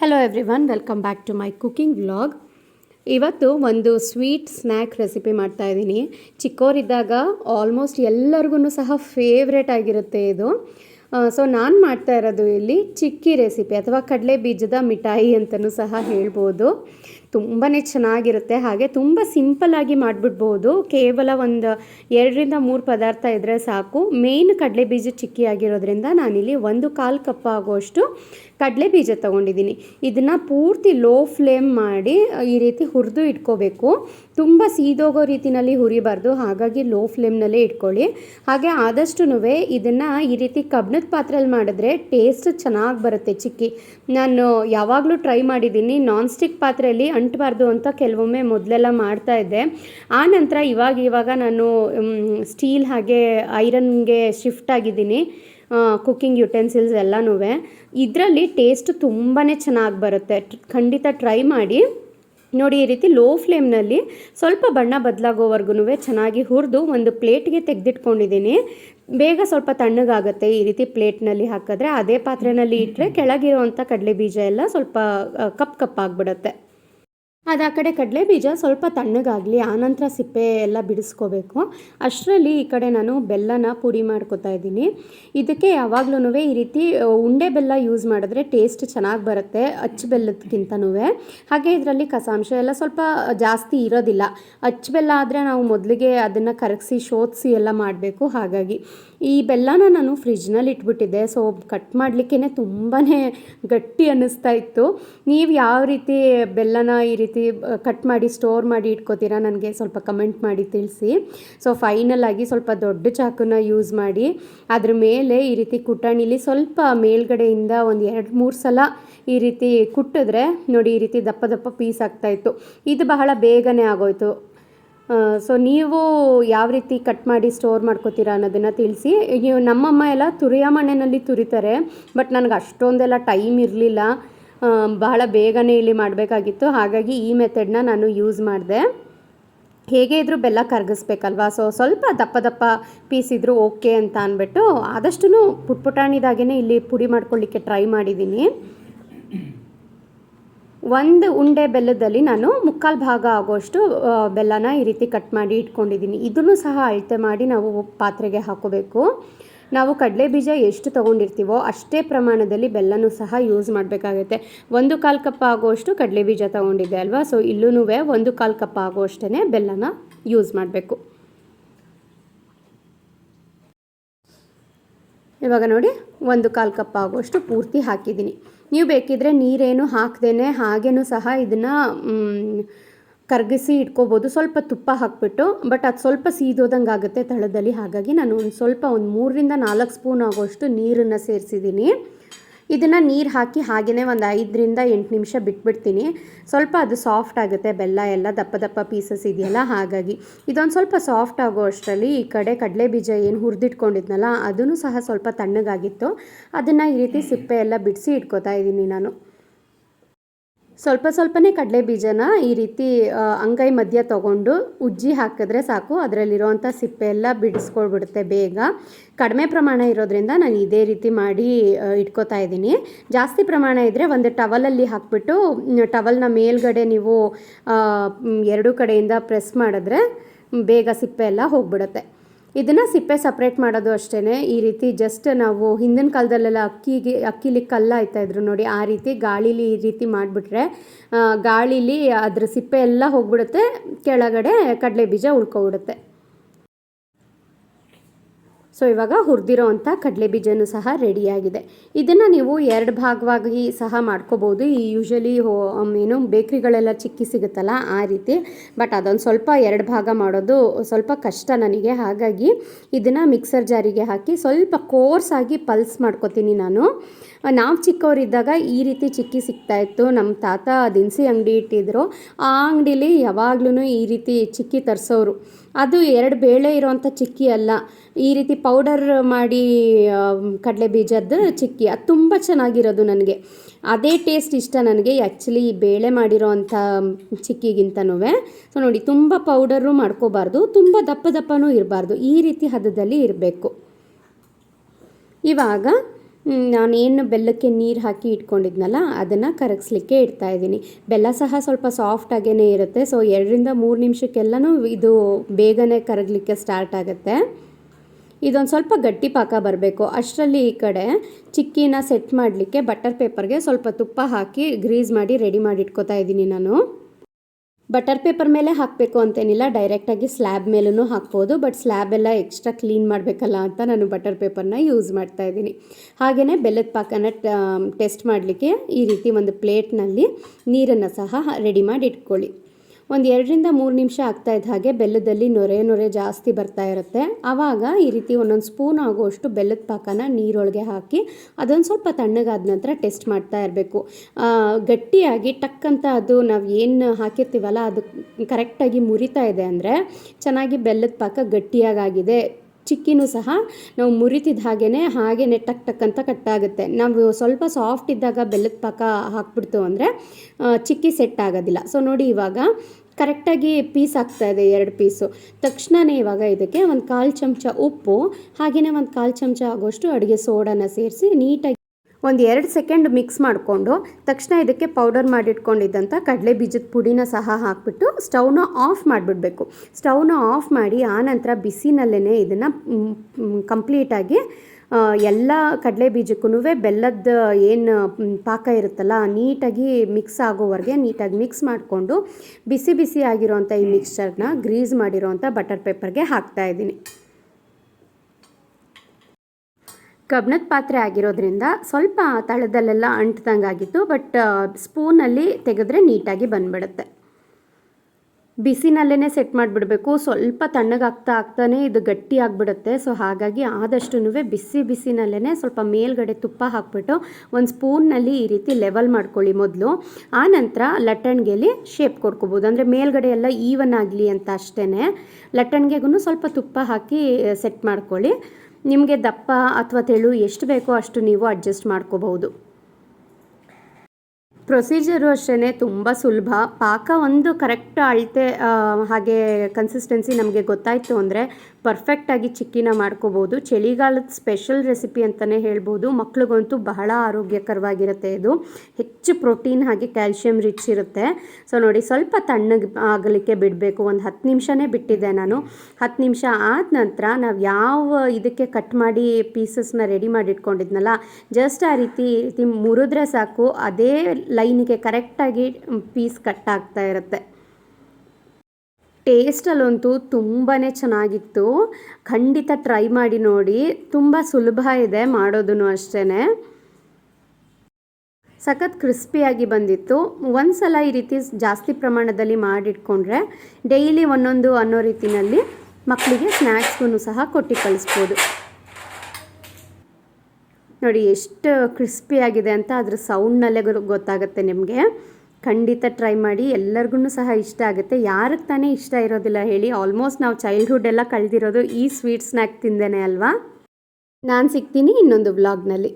Hello everyone welcome back to my cooking vlog ಇವತ್ತು ಒಂದು sweet snack recipe ಮಾಡ್ತಾ ಇದ್ದೀನಿ. ಚಿಕ್ಕವರಿದ್ದಾಗ ಆಲ್ಮೋಸ್ಟ್ ಎಲ್ಲರಿಗೂ ಸಹ ಫೇವ್ರೇಟ್ ಆಗಿರುತ್ತೆ ಇದು. ಸೊ ನಾನು ಮಾಡ್ತಾ ಇರೋದು ಇಲ್ಲಿ ಚಿಕ್ಕಿ ರೆಸಿಪಿ ಅಥವಾ ಕಡಲೆ ಬೀಜದ ಮಿಠಾಯಿ ಅಂತಲೂ ಸಹ ಹೇಳ್ಬೋದು. ತುಂಬಾ ಚೆನ್ನಾಗಿರುತ್ತೆ, ಹಾಗೆ ತುಂಬ ಸಿಂಪಲ್ಲಾಗಿ ಮಾಡಿಬಿಡ್ಬೋದು. ಕೇವಲ ಒಂದು ಎರಡರಿಂದ ಮೂರು ಪದಾರ್ಥ ಇದ್ದರೆ ಸಾಕು. ಮೇನ್ ಕಡಲೆ ಬೀಜ ಚಿಕ್ಕಿ ಆಗಿರೋದ್ರಿಂದ ನಾನಿಲ್ಲಿ ಒಂದು ಕಾಲು ಕಪ್ ಆಗುವಷ್ಟು ಕಡಲೆ ಬೀಜ ತೊಗೊಂಡಿದ್ದೀನಿ. ಇದನ್ನು ಪೂರ್ತಿ ಲೋ ಫ್ಲೇಮ್ ಮಾಡಿ ಈ ರೀತಿ ಹುರಿದು ಇಟ್ಕೋಬೇಕು. ತುಂಬ ಸೀದೋಗೋ ರೀತಿನಲ್ಲಿ ಹುರಿಬಾರ್ದು. ಹಾಗಾಗಿ ಲೋ ಫ್ಲೇಮ್ನಲ್ಲೇ ಇಟ್ಕೊಳ್ಳಿ. ಹಾಗೆ ಆದಷ್ಟು ಇದನ್ನು ಈ ರೀತಿ ಕಬ್ಬಿಣದ ಪಾತ್ರೆಯಲ್ಲಿ ಮಾಡಿದ್ರೆ ಟೇಸ್ಟ್ ಚೆನ್ನಾಗಿ ಬರುತ್ತೆ ಚಿಕ್ಕಿ. ನಾನು ಯಾವಾಗಲೂ ಟ್ರೈ ಮಾಡಿದ್ದೀನಿ. ನಾನ್ ಸ್ಟಿಕ್ ಪಾತ್ರೆಯಲ್ಲಿ ಅಂಟಬಾರ್ದು ಅಂತ ಕೆಲವೊಮ್ಮೆ ಮೊದಲೆಲ್ಲ ಮಾಡ್ತಾ ಇದ್ದೆ. ಆ ನಂತರ ಇವಾಗ ಇವಾಗ ನಾನು ಸ್ಟೀಲ್ ಹಾಗೆ ಐರನ್ಗೆ ಶಿಫ್ಟ್ ಆಗಿದ್ದೀನಿ. ಕುಕ್ಕಿಂಗ್ ಯುಟೆನ್ಸಿಲ್ಸ್ ಎಲ್ಲನೂ ಇದರಲ್ಲಿ ಟೇಸ್ಟ್ ತುಂಬಾ ಚೆನ್ನಾಗಿ ಬರುತ್ತೆ. ಖಂಡಿತ ಟ್ರೈ ಮಾಡಿ. ನೋಡಿ, ಈ ರೀತಿ ಲೋ ಫ್ಲೇಮ್ನಲ್ಲಿ ಸ್ವಲ್ಪ ಬಣ್ಣ ಬದಲಾಗೋವರೆಗೂ ಚೆನ್ನಾಗಿ ಹುರಿದು ಒಂದು ಪ್ಲೇಟ್ಗೆ ತೆಗೆದಿಟ್ಕೊಂಡಿದ್ದೀನಿ ಬೇಗ ಸ್ವಲ್ಪ ತಣ್ಣಗಾಗುತ್ತೆ ಈ ರೀತಿ ಪ್ಲೇಟ್ನಲ್ಲಿ ಹಾಕಿದ್ರೆ. ಅದೇ ಪಾತ್ರೆಯಲ್ಲಿ ಇಟ್ಟರೆ ಕೆಳಗಿರುವಂಥ ಕಡಲೆ ಬೀಜ ಎಲ್ಲ ಸ್ವಲ್ಪ ಕಪ್ ಕಪ್ ಆಗಿಬಿಡುತ್ತೆ. ಅದು ಆ ಕಡೆ ಕಡಲೆ ಬೀಜ ಸ್ವಲ್ಪ ತಣ್ಣಗಾಗಲಿ ಆನಂತರ ಸಿಪ್ಪೆ ಎಲ್ಲ ಬಿಡಿಸ್ಕೋಬೇಕು. ಅಷ್ಟರಲ್ಲಿ ಈ ಕಡೆ ನಾನು ಬೆಲ್ಲನ ಪುಡಿ ಮಾಡ್ಕೋತಾ ಇದ್ದೀನಿ. ಇದಕ್ಕೆ ಯಾವಾಗ್ಲೂ ಈ ರೀತಿ ಉಂಡೆ ಬೆಲ್ಲ ಯೂಸ್ ಮಾಡಿದ್ರೆ ಟೇಸ್ಟ್ ಚೆನ್ನಾಗಿ ಬರುತ್ತೆ, ಅಚ್ಚು ಬೆಲ್ಲದಕ್ಕಿಂತನೂ ಹಾಗೆ ಇದರಲ್ಲಿ ಕಸಾಂಶ ಎಲ್ಲ ಸ್ವಲ್ಪ ಜಾಸ್ತಿ ಇರೋದಿಲ್ಲ. ಅಚ್ಚು ಬೆಲ್ಲ ಆದರೆ ನಾವು ಮೊದಲಿಗೆ ಅದನ್ನು ಕರಗಿಸಿ ಶೋಧಿಸಿ ಎಲ್ಲ ಮಾಡಬೇಕು. ಹಾಗಾಗಿ ಈ ಬೆಲ್ಲನ ನಾನು ಫ್ರಿಜ್ನಲ್ಲಿ ಇಟ್ಬಿಟ್ಟಿದ್ದೆ ಸೊ ಕಟ್ ಮಾಡಲಿಕ್ಕೇ ತುಂಬಾ ಗಟ್ಟಿ ಅನ್ನಿಸ್ತಾ ಇತ್ತು. ನೀವು ಯಾವ ರೀತಿ ಬೆಲ್ಲನ ಈ ರೀತಿ ಕಟ್ ಮಾಡಿ ಸ್ಟೋರ್ ಮಾಡಿ ಇಟ್ಕೋತೀರಾ ನನಗೆ ಸ್ವಲ್ಪ ಕಮೆಂಟ್ ಮಾಡಿ ತಿಳಿಸಿ. ಸೊ ಫೈನಲ್ ಆಗಿ ಸ್ವಲ್ಪ ದೊಡ್ಡ ಚಾಕುನ ಯೂಸ್ ಮಾಡಿ, ಅದ್ರ ಮೇಲೆ ಈ ರೀತಿ ಕುಟಾಣಿಲಿ ಸ್ವಲ್ಪ ಮೇಲ್ಗಡೆಯಿಂದ ಒಂದು ಎರಡು ಮೂರು ಸಲ ಈ ರೀತಿ ಕುಟ್ಟಿದ್ರೆ ನೋಡಿ ಈ ರೀತಿ ದಪ್ಪ ದಪ್ಪ ಪೀಸ್ ಆಗ್ತಾಯಿತ್ತು ಇದು ಬಹಳ ಬೇಗನೆ ಆಗೋಯ್ತು. ಸೊ ನೀವು ಯಾವ ರೀತಿ ಕಟ್ ಮಾಡಿ ಸ್ಟೋರ್ ಮಾಡ್ಕೋತೀರ ಅನ್ನೋದನ್ನು ತಿಳಿಸಿ. ನಮ್ಮಮ್ಮ ಎಲ್ಲ ತುರಿಯ ಮಣ್ಣಿನಲ್ಲಿ ತುರಿತಾರೆ ಬಟ್ ನನಗೆ ಅಷ್ಟೊಂದೆಲ್ಲ ಟೈಮ್ ಇರಲಿಲ್ಲ. ಬಹಳ ಬೇಗನೆ ಇಲ್ಲಿ ಮಾಡಬೇಕಾಗಿತ್ತು. ಹಾಗಾಗಿ ಈ ಮೆಥಡ್ನ ನಾನು ಯೂಸ್ ಮಾಡಿದೆ. ಹೇಗೆ ಇದ್ರೂ ಬೆಲ್ಲ ಕರಗಿಸ್ಬೇಕಲ್ವಾ? ಸೊ ಸ್ವಲ್ಪ ದಪ್ಪ ದಪ್ಪ ಪೀಸ್ ಇದ್ದರೂ ಓಕೆ ಅಂತ ಅಂದ್ಬಿಟ್ಟು ಆದಷ್ಟು ಪುಟ್ಪುಟಾಣಿದಾಗೇ ಇಲ್ಲಿ ಪುಡಿ ಮಾಡ್ಕೊಳ್ಳಿಕ್ಕೆ ಟ್ರೈ ಮಾಡಿದ್ದೀನಿ ಒಂದು ಉಂಡೆ ಬೆಲ್ಲದಲ್ಲಿ ನಾನು ಮುಕ್ಕಾಲು ಭಾಗ ಆಗೋಷ್ಟು ಬೆಲ್ಲನ ಈ ರೀತಿ ಕಟ್ ಮಾಡಿ ಇಟ್ಕೊಂಡಿದ್ದೀನಿ. ಇದನ್ನು ಸಹ ಅಳತೆ ಮಾಡಿ ನಾವು ಪಾತ್ರೆಗೆ ಹಾಕೋಬೇಕು. ನಾವು ಕಡಲೆ ಬೀಜ ಎಷ್ಟು ತೊಗೊಂಡಿರ್ತೀವೋ ಅಷ್ಟೇ ಪ್ರಮಾಣದಲ್ಲಿ ಬೆಲ್ಲನೂ ಸಹ ಯೂಸ್ ಮಾಡಬೇಕಾಗುತ್ತೆ. ಒಂದು ಕಾಲು ಕಪ್ ಆಗುವಷ್ಟು ಕಡಲೆ ಬೀಜ ತೊಗೊಂಡಿದ್ದೆ ಅಲ್ವಾ? ಸೊ ಇಲ್ಲೂ ಒಂದು ಕಾಲು ಕಪ್ ಆಗುವಷ್ಟೇ ಬೆಲ್ಲನ ಯೂಸ್ ಮಾಡಬೇಕು. ಇವಾಗ ನೋಡಿ, ಒಂದು ಕಾಲು ಕಪ್ ಆಗುವಷ್ಟು ಪೂರ್ತಿ ಹಾಕಿದ್ದೀನಿ. ನೀವು ಬೇಕಿದ್ರೆ ನೀರೇನು ಹಾಕ್ದೇ ಹಾಗೇನೂ ಸಹ ಇದನ್ನು ಕರಗಿಸಿ ಇಟ್ಕೋಬೋದು. ಸ್ವಲ್ಪ ತುಪ್ಪ ಹಾಕ್ಬಿಟ್ಟು, ಬಟ್ ಅದು ಸ್ವಲ್ಪ ಸೀದೋದಂಗೆ ಆಗುತ್ತೆ ತಳದಲ್ಲಿ. ಹಾಗಾಗಿ ನಾನು ಒಂದು ಸ್ವಲ್ಪ ಒಂದು ಮೂರರಿಂದ ನಾಲ್ಕು ಸ್ಪೂನ್ ಆಗೋಷ್ಟು ನೀರನ್ನು ಸೇರಿಸಿದ್ದೀನಿ. ಇದನ್ನು ನೀರು ಹಾಕಿ ಹಾಗೆಯೇ ಒಂದು ಐದರಿಂದ ಎಂಟು ನಿಮಿಷ ಬಿಟ್ಬಿಡ್ತೀನಿ. ಸ್ವಲ್ಪ ಅದು ಸಾಫ್ಟ್ ಆಗುತ್ತೆ, ಬೆಲ್ಲ ಎಲ್ಲ ದಪ್ಪ ದಪ್ಪ ಪೀಸಸ್ ಇದೆಯಲ್ಲ, ಹಾಗಾಗಿ. ಇದೊಂದು ಸ್ವಲ್ಪ ಸಾಫ್ಟ್ ಆಗೋ ಅಷ್ಟರಲ್ಲಿ ಈ ಕಡೆ ಕಡಲೆ ಬೀಜ ಏನು ಹುರಿದಿಟ್ಕೊಂಡಿದ್ನಲ್ಲ, ಅದನ್ನು ಸಹ ಸ್ವಲ್ಪ ತಣ್ಣಗಾಗಿತ್ತು. ಅದನ್ನು ಈ ರೀತಿ ಸಿಪ್ಪೆ ಎಲ್ಲ ಬಿಡಿಸಿ ಇಟ್ಕೋತಾ ಇದ್ದೀನಿ ನಾನು. ಸ್ವಲ್ಪ ಸ್ವಲ್ಪನೇ ಕಡಲೆ ಬೀಜನ ಈ ರೀತಿ ಅಂಗೈ ಮಧ್ಯ ತಗೊಂಡು ಉಜ್ಜಿ ಹಾಕಿದ್ರೆ ಸಾಕು. ಅದರಲ್ಲಿರುವಂಥ ಸಿಪ್ಪೆ ಎಲ್ಲ ಬಿಡಿಸ್ಕೊಳ್ಬಿಡುತ್ತೆ ಬೇಗ. ಕಡಿಮೆ ಪ್ರಮಾಣ ಇರೋದ್ರಿಂದ ನಾನು ಇದೇ ರೀತಿ ಮಾಡಿ ಇಟ್ಕೋತಾ ಇದ್ದೀನಿ. ಜಾಸ್ತಿ ಪ್ರಮಾಣ ಇದ್ದರೆ ಒಂದು ಟವಲಲ್ಲಿ ಹಾಕ್ಬಿಟ್ಟು ಟವಲ್ನ ಮೇಲ್ಗಡೆ ನೀವು ಎರಡು ಕಡೆಯಿಂದ ಪ್ರೆಸ್ ಮಾಡಿದ್ರೆ ಬೇಗ ಸಿಪ್ಪೆ ಎಲ್ಲ ಹೋಗ್ಬಿಡುತ್ತೆ. ಇದನ್ನು ಸಿಪ್ಪೆ ಸಪ್ರೇಟ್ ಮಾಡೋದು ಅಷ್ಟೇ ಈ ರೀತಿ ಜಸ್ಟ್ ನಾವು ಹಿಂದಿನ ಕಾಲದಲ್ಲೆಲ್ಲ ಅಕ್ಕಿಗೆ, ಅಕ್ಕಿಲಿ ಕಲ್ಲ ಇದ್ರು ನೋಡಿ, ಆ ರೀತಿ ಗಾಳಿಲಿ ಈ ರೀತಿ ಮಾಡಿಬಿಟ್ರೆ ಗಾಳಿಲಿ ಅದ್ರ ಸಿಪ್ಪೆ ಎಲ್ಲ ಹೋಗ್ಬಿಡುತ್ತೆ, ಕೆಳಗಡೆ ಕಡಲೆ ಬೀಜ ಉಳ್ಕೊಬಿಡುತ್ತೆ. ಸೊ ಇವಾಗ ಹುರಿದಿರೋ ಅಂಥ ಕಡಲೆ ಬೀಜನೂ ಸಹ ರೆಡಿಯಾಗಿದೆ. ಇದನ್ನು ನೀವು ಎರಡು ಭಾಗವಾಗಿ ಸಹ ಮಾಡ್ಕೋಬೋದು. ಈ ಯೂಶಲಿ ಹೋ ಏನು ಬೇಕ್ರಿಗಳೆಲ್ಲ ಚಿಕ್ಕಿ ಸಿಗುತ್ತಲ್ಲ ಆ ರೀತಿ. ಬಟ್ ಅದೊಂದು ಸ್ವಲ್ಪ ಎರಡು ಭಾಗ ಮಾಡೋದು ಸ್ವಲ್ಪ ಕಷ್ಟ ನನಗೆ. ಹಾಗಾಗಿ ಇದನ್ನು ಮಿಕ್ಸರ್ ಜಾರಿಗೆ ಹಾಕಿ ಸ್ವಲ್ಪ ಕೋರ್ಸ್ ಆಗಿ ಪಲ್ಸ್ ಮಾಡ್ಕೋತೀನಿ ನಾನು. ನಾವು ಚಿಕ್ಕವರಿದ್ದಾಗ ಈ ರೀತಿ ಚಿಕ್ಕಿ ಸಿಗ್ತಾ ಇತ್ತು. ನಮ್ಮ ತಾತ ದಿನಸಿ ಅಂಗಡಿ ಇಟ್ಟಿದ್ರು. ಆ ಅಂಗಡೀಲಿ ಯಾವಾಗ್ಲೂ ಈ ರೀತಿ ಚಿಕ್ಕಿ ತರಿಸೋರು. ಅದು ಎರಡು ಬೇಳೆ ಇರೋವಂಥ ಚಿಕ್ಕಿ ಅಲ್ಲ. ಈ ರೀತಿ ಪೌಡರ್ ಮಾಡಿ ಕಡಲೆ ಬೀಜದ್ದು ಚಿಕ್ಕಿ. ಅದು ತುಂಬ ಚೆನ್ನಾಗಿರೋದು ನನಗೆ. ಅದೇ ಟೇಸ್ಟ್ ಇಷ್ಟ ನನಗೆ ಆ್ಯಕ್ಚುಲಿ ಬೇಳೆ ಮಾಡಿರೋ ಅಂಥ ಚಿಕ್ಕಿಗಿಂತನೂ ಸೊ ನೋಡಿ, ತುಂಬ ಪೌಡರು ಮಾಡ್ಕೋಬಾರ್ದು. ತುಂಬ ದಪ್ಪ ದಪ್ಪನೂ ಇರಬಾರ್ದು. ಈ ರೀತಿ ಹದದಲ್ಲಿ ಇರಬೇಕು. ಇವಾಗ ನಾನೇನು ಬೆಲ್ಲಕ್ಕೆ ನೀರು ಹಾಕಿ ಇಟ್ಕೊಂಡಿದ್ನಲ್ಲ, ಅದನ್ನು ಕರಗಿಸ್ಲಿಕ್ಕೆ ಇಡ್ತಾ ಇದ್ದೀನಿ. ಬೆಲ್ಲ ಸಹ ಸ್ವಲ್ಪ ಸಾಫ್ಟಾಗೇ ಇರುತ್ತೆ. ಸೊ ಎರಡರಿಂದ ಮೂರು ನಿಮಿಷಕ್ಕೆಲ್ಲನೂ ಇದು ಬೇಗನೆ ಕರಗಲಿಕ್ಕೆ ಸ್ಟಾರ್ಟ್ ಆಗುತ್ತೆ. ಇದೊಂದು ಸ್ವಲ್ಪ ಗಟ್ಟಿ ಪಾಕ ಬರಬೇಕು. ಅಷ್ಟರಲ್ಲಿ ಈ ಕಡೆ ಚಿಕ್ಕಿನ ಸೆಟ್ ಮಾಡಲಿಕ್ಕೆ ಬಟರ್ ಪೇಪರ್ಗೆ ಸ್ವಲ್ಪ ತುಪ್ಪ ಹಾಕಿ ಗ್ರೀಸ್ ಮಾಡಿ ರೆಡಿ ಮಾಡಿ ಇಟ್ಕೋತಾ ಇದ್ದೀನಿ ನಾನು. ಬಟರ್ ಪೇಪರ್ ಮೇಲೆ ಹಾಕಬೇಕು ಅಂತೇನಿಲ್ಲ ಡೈರೆಕ್ಟಾಗಿ ಸ್ಲ್ಯಾಬ್ ಮೇಲೂ ಹಾಕ್ಬೋದು ಬಟ್ ಸ್ಲ್ಯಾಬ್ ಎಲ್ಲ ಎಕ್ಸ್ಟ್ರಾ ಕ್ಲೀನ್ ಮಾಡಬೇಕಲ್ಲ ಅಂತ ನಾನು ಬಟರ್ ಪೇಪರ್ನ ಯೂಸ್ ಮಾಡ್ತಾ ಇದ್ದೀನಿ. ಹಾಗೆಯೇ ಬೆಲ್ಲದ ಪಾಕನ ಟೆಸ್ಟ್ ಮಾಡಲಿಕ್ಕೆ ಈ ರೀತಿ ಒಂದು ಪ್ಲೇಟ್ನಲ್ಲಿ ನೀರನ್ನು ಸಹ ರೆಡಿ ಮಾಡಿ ಇಟ್ಕೊಳ್ಳಿ. ಒಂದು ಎರಡರಿಂದ ಮೂರು ನಿಮಿಷ ಆಗ್ತಾ ಇದ್ದ ಹಾಗೆ ಬೆಲ್ಲದಲ್ಲಿ ನೊರೆ ನೊರೆ ಜಾಸ್ತಿ ಬರ್ತಾ ಇರುತ್ತೆ. ಆವಾಗ ಈ ರೀತಿ ಒಂದೊಂದು ಸ್ಪೂನ್ ಆಗುವಷ್ಟು ಬೆಲ್ಲದ ಪಾಕನ ನೀರೊಳಗೆ ಹಾಕಿ ಅದೊಂದು ಸ್ವಲ್ಪ ತಣ್ಣಗಾದ ನಂತರ ಟೆಸ್ಟ್ ಮಾಡ್ತಾ ಇರಬೇಕು. ಗಟ್ಟಿಯಾಗಿ ಟಕ್ ಅಂತ ಅದು ನಾವು ಏನು ಹಾಕಿರ್ತೀವಲ್ಲ, ಅದು ಕರೆಕ್ಟಾಗಿ ಮುರಿತಾ ಇದೆ ಅಂದರೆ ಚೆನ್ನಾಗಿ ಬೆಲ್ಲದ ಪಾಕ ಗಟ್ಟಿಯಾಗಿದೆ ಚಿಕ್ಕಿನೂ ಸಹ ನಾವು ಮುರಿತಿದ್ದ ಹಾಗೆಯೇ ಹಾಗೇ ಟಕ್ ಟಕ್ ಅಂತ ಕಟ್ಟಾಗುತ್ತೆ. ನಾವು ಸ್ವಲ್ಪ ಸಾಫ್ಟ್ ಇದ್ದಾಗ ಬೆಲ್ಲದ ಪಾಕ ಹಾಕ್ಬಿಡ್ತು ಅಂದರೆ ಚಿಕ್ಕಿ ಸೆಟ್ ಆಗೋದಿಲ್ಲ. ಸೊ ನೋಡಿ ಇವಾಗ ಕರೆಕ್ಟಾಗಿ ಪೀಸ್ ಆಗ್ತಾ ಇದೆ ಎರಡು ಪೀಸು ತಕ್ಷಣವೇ ಇವಾಗ ಇದಕ್ಕೆ ಒಂದು ಕಾಲು ಚಮಚ ಉಪ್ಪು ಹಾಗೆಯೇ ಒಂದು ಕಾಲು ಚಮಚ ಆಗೋಷ್ಟು ಅಡುಗೆ ಸೋಡಾನ ಸೇರಿಸಿ ನೀಟಾಗಿ ಒಂದು ಎರಡು ಸೆಕೆಂಡ್ ಮಿಕ್ಸ್ ಮಾಡಿಕೊಂಡು ತಕ್ಷಣ ಇದಕ್ಕೆ ಪೌಡರ್ ಮಾಡಿಟ್ಕೊಂಡಿದ್ದಂಥ ಕಡಲೆ ಬೀಜದ ಪುಡಿನ ಸಹ ಹಾಕ್ಬಿಟ್ಟು ಸ್ಟೌವ್ನ ಆಫ್ ಮಾಡಿಬಿಡಬೇಕು. ಸ್ಟೌವ್ನ ಆಫ್ ಮಾಡಿ ಆನಂತರ ಬಿಸಿನಲ್ಲೇ ಇದನ್ನು ಕಂಪ್ಲೀಟಾಗಿ ಎಲ್ಲ ಕಡಲೆ ಬೀಜಕ್ಕೂ ಬೆಲ್ಲದ ಏನು ಪಾಕ ಇರುತ್ತಲ್ಲ ನೀಟಾಗಿ ಮಿಕ್ಸ್ ಆಗೋವರೆಗೆ ನೀಟಾಗಿ ಮಿಕ್ಸ್ ಮಾಡಿಕೊಂಡು ಬಿಸಿ ಬಿಸಿ ಆಗಿರೋವಂಥ ಈ ಮಿಕ್ಸ್ಚರ್ನ ಗ್ರೀಸ್ ಮಾಡಿರೋವಂಥ ಬಟರ್ ಪೇಪರ್ಗೆ ಹಾಕ್ತಾ ಇದ್ದೀನಿ ಕಬ್ಣದ ಪಾತ್ರೆ ಆಗಿರೋದ್ರಿಂದ ಸ್ವಲ್ಪ ತಳದಲ್ಲೆಲ್ಲ ಅಂಟ್ದಂಗಾಗಿತ್ತು, ಬಟ್ ಸ್ಪೂನಲ್ಲಿ ತೆಗೆದ್ರೆ ನೀಟಾಗಿ ಬಂದ್ಬಿಡುತ್ತೆ. ಬಿಸಿನಲ್ಲೇ ಸೆಟ್ ಮಾಡಿಬಿಡಬೇಕು. ಸ್ವಲ್ಪ ತಣ್ಣಗಾಗ್ತಾ ಆಗ್ತಾನೆ ಇದು ಗಟ್ಟಿ ಆಗಿಬಿಡುತ್ತೆ. ಸೊ, ಹಾಗಾಗಿ ಆದಷ್ಟು ಬಿಸಿ ಬಿಸಿನಲ್ಲೇ ಸ್ವಲ್ಪ ಮೇಲ್ಗಡೆ ತುಪ್ಪ ಹಾಕ್ಬಿಟ್ಟು ಒಂದು ಸ್ಪೂನ್ನಲ್ಲಿ ಈ ರೀತಿ ಲೆವೆಲ್ ಮಾಡ್ಕೊಳ್ಳಿ ಮೊದಲು. ಆ ನಂತರ ಲಟ್ಟಣಿಗೆಲಿ ಶೇಪ್ ಕೊಡ್ಕೋಬೋದು. ಅಂದರೆ ಮೇಲ್ಗಡೆ ಎಲ್ಲ ಈವನ್ ಆಗಲಿ ಅಂತ ಅಷ್ಟೇ ಲಟ್ಟಣಿಗೆಗೂ ಸ್ವಲ್ಪ ತುಪ್ಪ ಹಾಕಿ ಸೆಟ್ ಮಾಡ್ಕೊಳ್ಳಿ. ನಿಮಗೆ ದಪ್ಪ ಅಥವಾ ತೆಳು ಎಷ್ಟು ಬೇಕೋ ಅಷ್ಟು ನೀವು ಅಡ್ಜಸ್ಟ್ ಮಾಡ್ಕೋಬಹುದು. ಪ್ರೊಸೀಜರು ಅಷ್ಟೇ ತುಂಬ ಸುಲಭ. ಪಾಕ ಒಂದು ಕರೆಕ್ಟ್ ಅಳತೆ ಹಾಗೆ ಕನ್ಸಿಸ್ಟೆನ್ಸಿ ನಮಗೆ ಗೊತ್ತಾಯಿತು ಅಂದರೆ ಪರ್ಫೆಕ್ಟಾಗಿ ಚಿಕ್ಕಿನ ಮಾಡ್ಕೋಬೋದು. ಚಳಿಗಾಲದ ಸ್ಪೆಷಲ್ ರೆಸಿಪಿ ಅಂತಲೇ ಹೇಳ್ಬೋದು. ಮಕ್ಳಿಗಂತೂ ಬಹಳ ಆರೋಗ್ಯಕರವಾಗಿರುತ್ತೆ ಇದು. ಹೆಚ್ಚು ಪ್ರೋಟೀನ್ ಹಾಗೆ ಕ್ಯಾಲ್ಶಿಯಂ ರಿಚ್ ಇರುತ್ತೆ. ಸೊ ನೋಡಿ, ಸ್ವಲ್ಪ ತಣ್ಣಗೆ ಆಗಲಿಕ್ಕೆ ಬಿಡಬೇಕು. ಒಂದು ಹತ್ತು ನಿಮಿಷನೇ ಬಿಟ್ಟಿದ್ದೆ ನಾನು. ಹತ್ತು ನಿಮಿಷ ಆದ ನಂತರ ನಾವು ಯಾವ ಇದಕ್ಕೆ ಕಟ್ ಮಾಡಿ ಪೀಸಸ್ನ ರೆಡಿ ಮಾಡಿ ಇಟ್ಕೊಂಡಿದ್ನಲ್ಲ ಜಸ್ಟ್ ಆ ರೀತಿ ರೀತಿ ಮುರಿದ್ರೆ ಸಾಕು. ಅದೇ ಲೈನಿಗೆ ಕರೆಕ್ಟಾಗಿ ಪೀಸ್ ಕಟ್ ಆಗ್ತಾ ಇರುತ್ತೆ. ಟೇಸ್ಟಲ್ಲಂತೂ ತುಂಬಾ ಚೆನ್ನಾಗಿತ್ತು. ಖಂಡಿತ ಟ್ರೈ ಮಾಡಿ ನೋಡಿ. ತುಂಬ ಸುಲಭ ಇದೆ ಮಾಡೋದು ಅಷ್ಟೇ ಸಖತ್ ಕ್ರಿಸ್ಪಿಯಾಗಿ ಬಂದಿತ್ತು. ಒಂದು ಸಲ ಈ ರೀತಿ ಜಾಸ್ತಿ ಪ್ರಮಾಣದಲ್ಲಿ ಮಾಡಿಟ್ಕೊಂಡ್ರೆ ಡೈಲಿ ಒಂದೊಂದು ಅನ್ನೋ ರೀತಿಯಲ್ಲಿ ಮಕ್ಕಳಿಗೆ ಸ್ನ್ಯಾಕ್ಸ್ಗೂ ಸಹ ಕೊಟ್ಟು ಕಳಿಸ್ಬೋದು. ನೋಡಿ ಎಷ್ಟು ಕ್ರಿಸ್ಪಿಯಾಗಿದೆ ಅಂತ ಅದ್ರ ಸೌಂಡ್ನಲ್ಲೇ ಗೊತ್ತಾಗುತ್ತೆ ನಿಮಗೆ. ಖಂಡಿತ ಟ್ರೈ ಮಾಡಿ ಎಲ್ಲರಿಗೂ ಸಹ ಇಷ್ಟ ಆಗುತ್ತೆ. ಯಾರಿಗೆ ತಾನೇ ಇಷ್ಟ ಇರೋದಿಲ್ಲ ಹೇಳಿ ಆಲ್ಮೋಸ್ಟ್ ನಾವು ಚೈಲ್ಡ್ಹುಡ್ ಎಲ್ಲ ಕಳೆದಿರೋದು ಈ ಸ್ವೀಟ್ ಸ್ನ್ಯಾಕ್ ತಿಂದೇ ಅಲ್ವಾ? ನಾನು ಸಿಗ್ತೀನಿ ಇನ್ನೊಂದು ವ್ಲಾಗ್ನಲ್ಲಿ